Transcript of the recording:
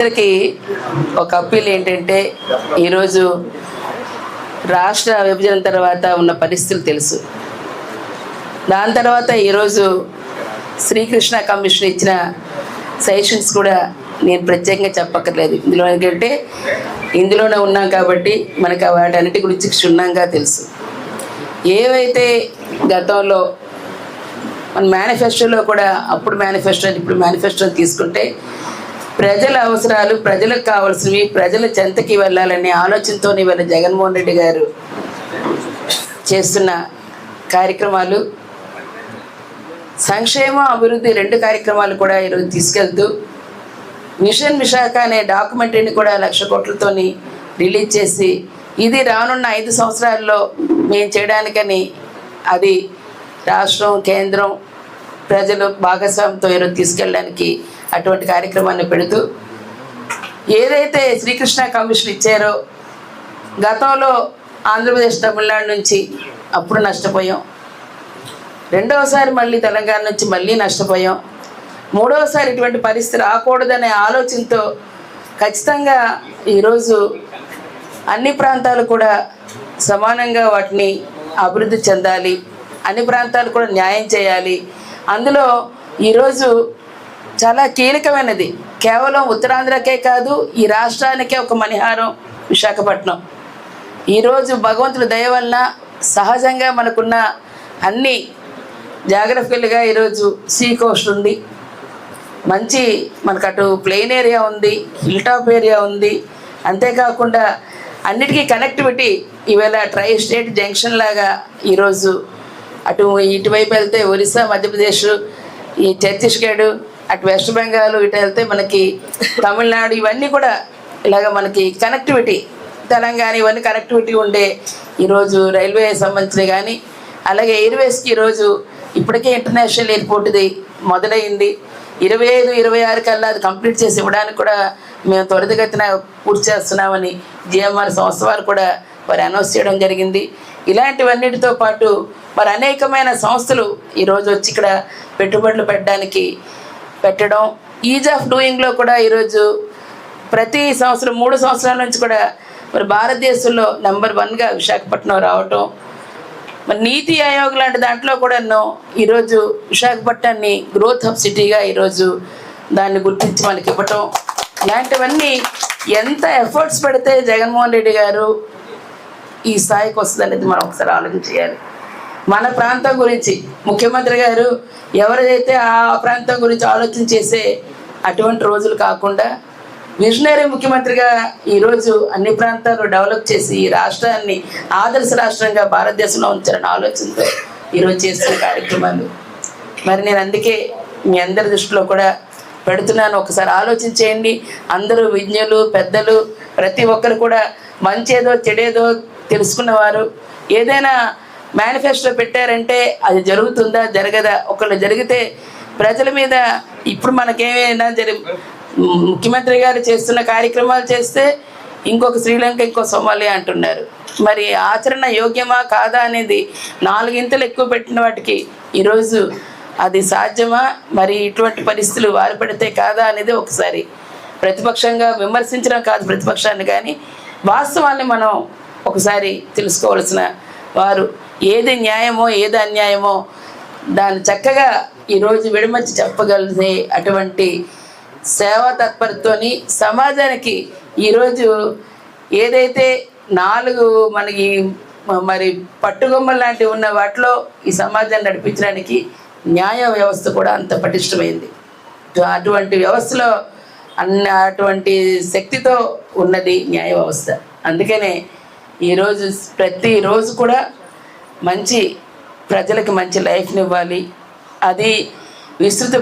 అందరికీ ఒక అప్పీల్ ఏంటంటే ఈరోజు రాష్ట్ర విభజన తర్వాత ఉన్న పరిస్థితులు తెలుసు. దాని తర్వాత ఈరోజు శ్రీకృష్ణ కమిషన్ ఇచ్చిన సజెషన్స్ కూడా నేను ప్రత్యేకంగా చెప్పక్కర్లేదు. ఇందులో ఏంటంటే ఇందులోనే ఉన్నాం కాబట్టి మనకు వాటన్నిటి గురించి క్షుణ్ణంగా తెలుసు. ఏవైతే గతంలో మన మేనిఫెస్టోలో కూడా అప్పుడు మేనిఫెస్టో ఇప్పుడు మేనిఫెస్టోని తీసుకుంటే ప్రజల అవసరాలు ప్రజలకు కావాల్సినవి ప్రజల చెంతకి వెళ్ళాలనే ఆలోచనతో ఇవాళ జగన్మోహన్ రెడ్డి గారు చేస్తున్న కార్యక్రమాలు. సంక్షేమ అభివృద్ధి రెండు కార్యక్రమాలు కూడా ఈరోజు తీసుకెళ్తూ మిషన్ విశాఖ అనే డాక్యుమెంటరీని కూడా లక్ష కోట్లతోని రిలీజ్ చేసి ఇది రానున్న ఐదు సంవత్సరాల్లో మేము చేయడానికని అది రాష్ట్రం కేంద్రం ప్రజలు భాగస్వామ్యంతో ఈరోజు తీసుకెళ్ళడానికి అటువంటి కార్యక్రమాన్ని పెడుతూ ఏదైతే శ్రీకృష్ణ కమిషన్ ఇచ్చారో గతంలో ఆంధ్రప్రదేశ్ తమిళనాడు నుంచి అప్పుడు నష్టపోయాం. రెండవసారి మళ్ళీ తెలంగాణ నుంచి మళ్ళీ నష్టపోయాం. మూడవసారి ఇటువంటి పరిస్థితి రాకూడదనే ఆలోచనతో ఖచ్చితంగా ఈరోజు అన్ని ప్రాంతాలు కూడా సమానంగా వాటిని అభివృద్ధి చెందాలి అన్ని ప్రాంతాలు కూడా న్యాయం చేయాలి. అందులో ఈరోజు చాలా కీలకమైనది. కేవలం ఉత్తరాంధ్రకే కాదు ఈ రాష్ట్రానికే ఒక మణిహారం విశాఖపట్నం. ఈరోజు భగవంతుడి దయ వలన సహజంగా మనకున్న అన్ని జాగ్రఫికల్గా ఈరోజు సీ కోస్ట్ ఉంది. మంచి మనకు అటు ప్లెయిన్ ఏరియా ఉంది హిల్ టాప్ ఏరియా ఉంది. అంతేకాకుండా అన్నిటికీ కనెక్టివిటీ ఈవేళ ట్రై స్టేట్ జంక్షన్ లాగా ఈరోజు అటు ఇటువైపు వెళ్తే ఒరిస్సా మధ్యప్రదేశ్ ఈ ఛత్తీస్గఢ్ అటు వెస్ట్ బెంగాల్ ఇటు వెళ్తే మనకి తమిళనాడు ఇవన్నీ కూడా ఇలాగ మనకి కనెక్టివిటీ తెలంగాణ ఇవన్నీ కనెక్టివిటీ ఉండే ఈరోజు రైల్వే సంబంధించిన కానీ అలాగే ఎయిర్వేస్కి ఈరోజు ఇప్పటికే ఇంటర్నేషనల్ ఎయిర్పోర్ట్ది మొదలైంది. ఇరవై ఐదు ఇరవై ఆరు కల్లా అది కంప్లీట్ చేసి ఇవ్వడానికి కూడా మేము త్వరితగతిన పూర్తి చేస్తున్నామని జిఎంఆర్ సంస్థ వారు కూడా వారు అనౌన్స్ చేయడం జరిగింది. ఇలాంటివన్నిటితో పాటు మరి అనేకమైన సంస్థలు ఈరోజు వచ్చి ఇక్కడ పెట్టుబడులు పెట్టడానికి పెట్టడం ఈజ్ ఆఫ్ డూయింగ్లో కూడా ఈరోజు ప్రతి సంవత్సరం మూడు సంవత్సరాల నుంచి కూడా మరి భారతదేశంలో నెంబర్ వన్గా విశాఖపట్నం రావటం మరి నీతి ఆయోగ్ లాంటి దాంట్లో కూడాను ఈరోజు విశాఖపట్నాన్ని గ్రోత్ హబ్ సిటీగా ఈరోజు దాన్ని గుర్తించి మనకి ఇవ్వటం. ఇలాంటివన్నీ ఎంత ఎఫర్ట్స్ పెడితే జగన్మోహన్ రెడ్డి గారు ఈ స్థాయికి వస్తుంది అనేది మనం ఒకసారి ఆలోచించాలి మన ప్రాంతం గురించి. ముఖ్యమంత్రి గారు ఎవరైతే ఆ ప్రాంతం గురించి ఆలోచన చేసే అటువంటి రోజులు కాకుండా విజనరీ ముఖ్యమంత్రిగా ఈరోజు అన్ని ప్రాంతాలు డెవలప్ చేసి ఈ రాష్ట్రాన్ని ఆదర్శ రాష్ట్రంగా భారతదేశంలో ఉంచాలని ఆలోచనతో ఈరోజు చేస్తున్న కార్యక్రమాలు. మరి నేను అందుకే మీ అందరి దృష్టిలో కూడా పెడుతున్నాను. ఒకసారి ఆలోచించేయండి. అందరూ విజ్ఞులు పెద్దలు ప్రతి ఒక్కరు కూడా మంచేదో చెడేదో తెలుసుకున్నవారు. ఏదైనా మేనిఫెస్టో పెట్టారంటే అది జరుగుతుందా జరగదా? ఒకళ్ళు జరిగితే ప్రజల మీద ఇప్పుడు మనకేమైనా జరి ముఖ్యమంత్రి గారు చేస్తున్న కార్యక్రమాలు చేస్తే ఇంకొక శ్రీలంక ఇంకో సోమాలియా అంటున్నారు. మరి ఆచరణ యోగ్యమా కాదా అనేది నాలుగింతలు ఎక్కువ పెట్టిన వాటికి ఈరోజు అది సాధ్యమా? మరి ఇటువంటి పరిస్థితులు వారు పెడితే కాదా అనేది ఒకసారి ప్రతిపక్షంగా విమర్శించడం కాదు ప్రతిపక్షాన్ని కానీ వాస్తవాన్ని మనం ఒకసారి తెలుసుకోవాల్సిన వారు ఏది న్యాయమో ఏది అన్యాయమో దాన్ని చక్కగా ఈరోజు విడమర్చి చెప్పగలిగే అటువంటి సేవా తత్పరతోని సమాజానికి ఈరోజు ఏదైతే నాలుగు మనకి మరి పట్టుగొమ్మలు లాంటివి ఉన్న వాటిలో ఈ సమాజాన్ని నడిపించడానికి న్యాయ వ్యవస్థ కూడా అంత పటిష్టమైంది. అటువంటి వ్యవస్థలో అన్న అటువంటి శక్తితో ఉన్నది న్యాయ వ్యవస్థ. అందుకనే ఈరోజు ప్రతిరోజు కూడా మంచి ప్రజలకు మంచి లైఫ్ని ఇవ్వాలి. అది విస్తృత